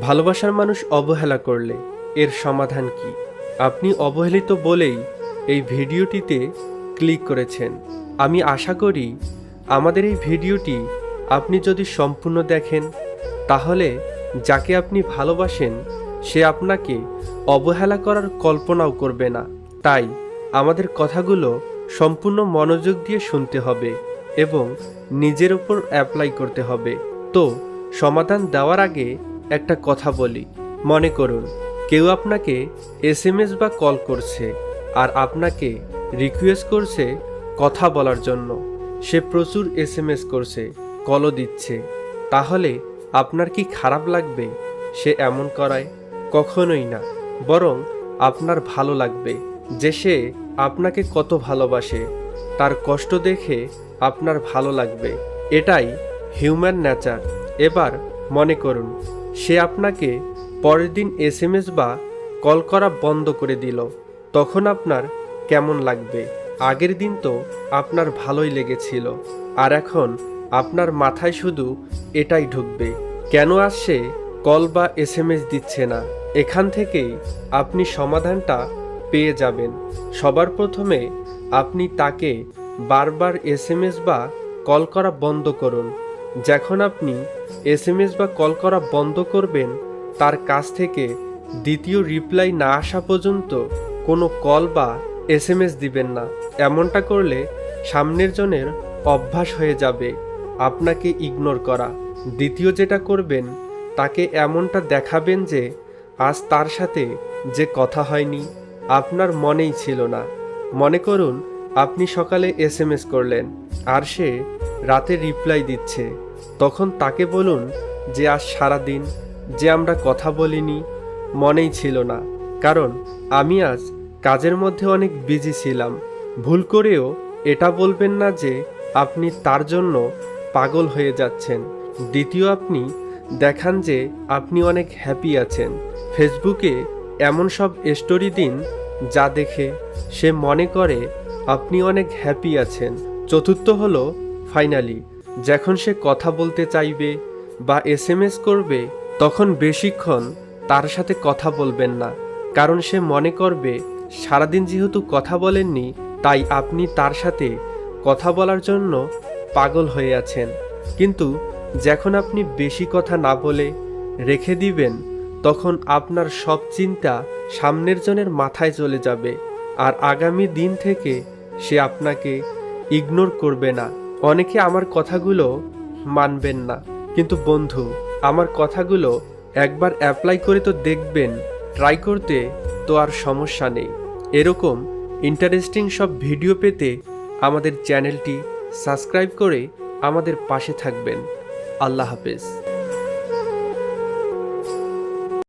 ভালোবাসার মানুষ অবহেলা করলে এর সমাধান কি? আপনি অবহেলিত বলেই এই ভিডিওটিতে ক্লিক করেছেন। আমি আশা করি আমাদের এই ভিডিওটি আপনি যদি সম্পূর্ণ দেখেন, তাহলে যাকে আপনি ভালোবাসেন, সে আপনাকে অবহেলা করার কল্পনাও করবে না। তাই আমাদের কথাগুলো সম্পূর্ণ মনোযোগ দিয়ে শুনতে হবে এবং নিজের উপর অ্যাপ্লাই করতে হবে। তো সমাধান দেওয়ার আগে একটা কথা বলি। মনে করুন, কেউ আপনাকে এসএমএস বা কল করছে আর আপনাকে রিকোয়েস্ট করছে কথা বলার জন্য। সে প্রচুর এসএমএস করছে কলও দিচ্ছে। তাহলে আপনার কি খারাপ লাগবে সে এমন করায়? কখনোই না। বরং আপনার ভালো লাগবে যে সে আপনাকে কত ভালোবাসে। তার কষ্ট দেখে আপনার ভালো লাগবে। এটাই হিউম্যান নেচার এবার মনে করুন সে আপনাকে পরের দিন এসএমএস বা কল করা বন্ধ করে দিল। তখন আপনার কেমন লাগবে? আগের দিন তো আপনার ভালোই লেগেছিল। আর এখন আপনার মাথায় শুধু এটাই ঢুকবে। কেন আসছে কল বা এসএমএস দিচ্ছে না? এখান থেকেই আপনি সমাধানটা পেয়ে যাবেন। সবার প্রথমে আপনি তাকে বারবার এসএমএস বা কল করা বন্ধ করুন। যখন আপনি এসএমএস বা কল করা বন্ধ করবেন, তার কাছ থেকে দ্বিতীয় রিপ্লাই না আসা পর্যন্ত কোনো কল বা এসএমএস দিবেন না। এমনটা করলে সামনের জনের অভ্যাস হয়ে যাবে আপনাকে ইগনোর করা। দ্বিতীয় যেটা করবেন, তাকে এমনটা দেখাবেন যে আজ তার সাথে যে কথা হয়নি, আপনার মনেই ছিল না। মনে করুন, আপনি সকালে এসএমএস করলেন, আর সে রাতে রিপ্লাই দিচ্ছে। তখন তাকে বলুন যে আজ সারাদিন যে আমরা কথা বলিনি মনেই ছিল না। কারণ আমি আজ কাজের মধ্যে অনেক বিজি ছিলাম। ভুল করেও এটা বলবেন না যে আপনি তার জন্য পাগল হয়ে যাচ্ছেন। দ্বিতীয়, আপনি দেখান যে আপনি অনেক হ্যাপি আছেন। ফেসবুকে এমন সব স্টোরি দিন যা দেখে সে মনে করে আপনি অনেক হ্যাপি আছেন। চতুর্থ হলো ফাইনালি যখন সে কথা বলতে চাইবে বা এসএমএস করবে, তখন বেশিক্ষণ তার সাথে কথা বলবেন না। কারণ সে মনে করবে, সারাদিন যেহেতু কথা বলেননি, তাই আপনি তার সাথে কথা বলার জন্য পাগল হয়ে আছেন। কিন্তু যখন আপনি বেশি কথা না বলে রেখে দিবেন, তখন আপনার সব চিন্তা সামনের জনের মাথায় চলে যাবে। আর আগামী দিন থেকে সে আপনাকে ইগনোর করবে না। অনেকে আমার কথাগুলো মানবেন না। কিন্তু বন্ধু, আমার কথাগুলো একবার অ্যাপ্লাই করে তো দেখবেন ট্রাই করতে তো আর সমস্যা নেই। এরকম ইন্টারেস্টিং সব ভিডিও পেতে আমাদের চ্যানেলটি সাবস্ক্রাইব করে আমাদের পাশে থাকবেন। আল্লাহ হাফেজ।